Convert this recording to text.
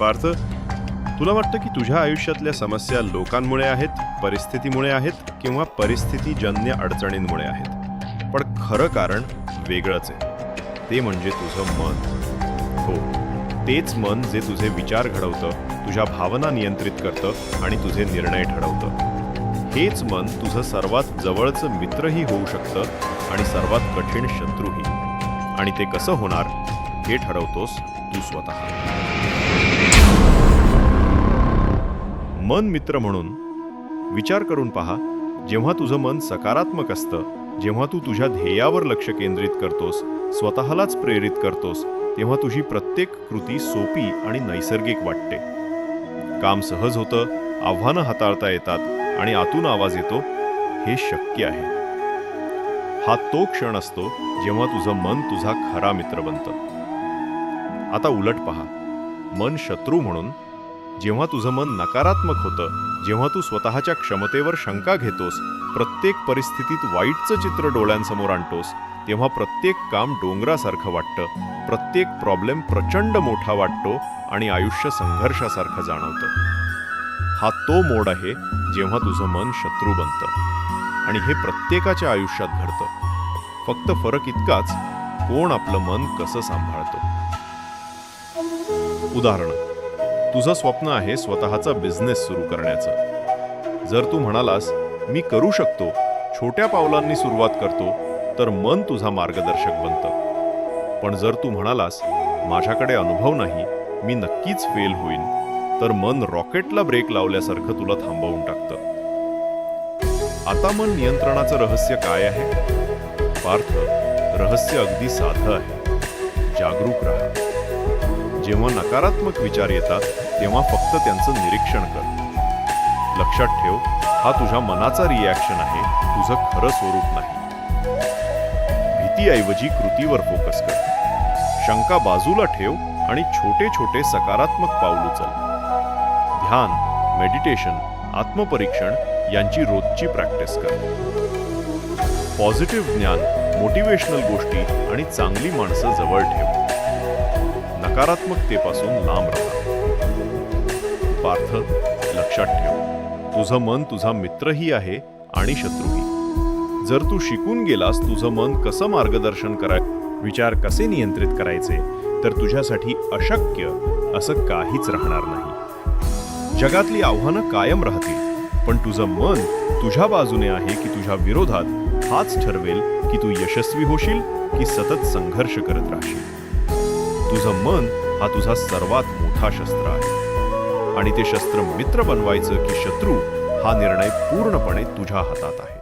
पार्थ तुला वाटतं की तुझ्या आयुष्यातल्या समस्या लोकांमुळे आहेत परिस्थितीमुळे आहेत किंवा परिस्थितीजन्य अडचणींमुळे आहेत? पण खरं कारण वेगळंच आहे. ते म्हणजे तुझं मन. हो तेच मन जे तुझे विचार घडवतं तुझ्या भावना नियंत्रित करतं आणि तुझे निर्णय ठरवतं. हेच मन तुझं सर्वात जवळचं मित्रही होऊ शकतं आणि सर्वात कठीण शत्रूही. आणि ते कसं होणार हे ठरवतोस तू स्वतः. मन मित्र म्हणून विचार करून पहा जेव्हा तुझं मन सकारात्मक असतं जेव्हा तू तुझ्या ध्येयावर लक्ष केंद्रित करतोस स्वतःलाच प्रेरित करतोस तेव्हा तुझी प्रत्येक कृती सोपी आणि नैसर्गिक वाटते. काम सहज होतं आव्हानं हाताळता येतात आणि आतून आवाज येतो हे शक्य आहे. हा तो क्षण असतो जेव्हा तुझं मन तुझा खरा मित्र बनतं. आता उलट पहा मन शत्रू म्हणून जेव्हा तुझं मन नकारात्मक होतं जेव्हा तू स्वतःच्या क्षमतेवर शंका घेतोस प्रत्येक परिस्थितीत वाईटचं चित्र डोळ्यांसमोर आणतोस तेव्हा प्रत्येक काम डोंगरासारखं वाटतं प्रत्येक प्रॉब्लेम प्रचंड मोठा वाटतो आणि आयुष्य संघर्षासारखं जाणवतं. हा तो मोड आहे जेव्हा तुझं मन शत्रू बनतं. आणि हे प्रत्येकाच्या आयुष्यात घडतं. फक्त फरक इतकाच कोण आपलं मन कसं सांभाळतो. उदाहरण. तुझं स्वप्न आहे स्वतःचा बिझनेस सुरू करण्याचं. जर तू म्हणालास मी करू शकतो छोट्या पावलांनी सुरुवात करतो तर मन तुझा मार्गदर्शक बनतं. पण जर तू म्हणालास माझ्याकडे अनुभव नाही मी नक्कीच फेल होईन तर मन रॉकेटला ब्रेक लावल्यासारखं तुला थांबवून टाकतं. आता मन नियंत्रणाचं रहस्य काय आहे? पार्थ रहस्य अगदी साधं आहे. जागरूक राहा. जेव्हा नकारात्मक विचार येतात तेव्हा फक्त त्यांचं निरीक्षण कर. लक्षात ठेव हा तुझ्या मनाचा रिॲक्शन आहे तुझं खरं स्वरूप नाही. भीतीऐवजी कृतीवर फोकस कर. शंका बाजूला ठेव आणि छोटे छोटे सकारात्मक पाऊल उचल. ध्यान मेडिटेशन आत्मपरीक्षण यांची रोजची प्रॅक्टिस कर. पॉझिटिव्ह ज्ञान मोटिवेशनल गोष्टी आणि चांगली माणसं जवळ ठेव. नकारात्मकतेपासून लांब राहा. पार्थ लक्षात ठेव. तुझं मन तुझा मित्रही आहे आणि शत्रूही. जर तू शिकून गेलास तुझं मन कसं मार्गदर्शन कराय विचार कसे नियंत्रित करायचे तर तुझ्यासाठी अशक्य असं काहीच राहणार नाही. जगातली आव्हानं कायम राहतील पण तुझं मन तुझ्या बाजूने आहे की तुझ्या विरोधात हाच ठरवेल की तू यशस्वी होशील की सतत संघर्ष करत राहशील. तुझं मन हा तुझा सर्वात मोठा शस्त्र आहे. आणि ते शस्त्र मित्र बनवायचं की शत्रू हा निर्णय पूर्णपणे तुझ्या हातात आहे.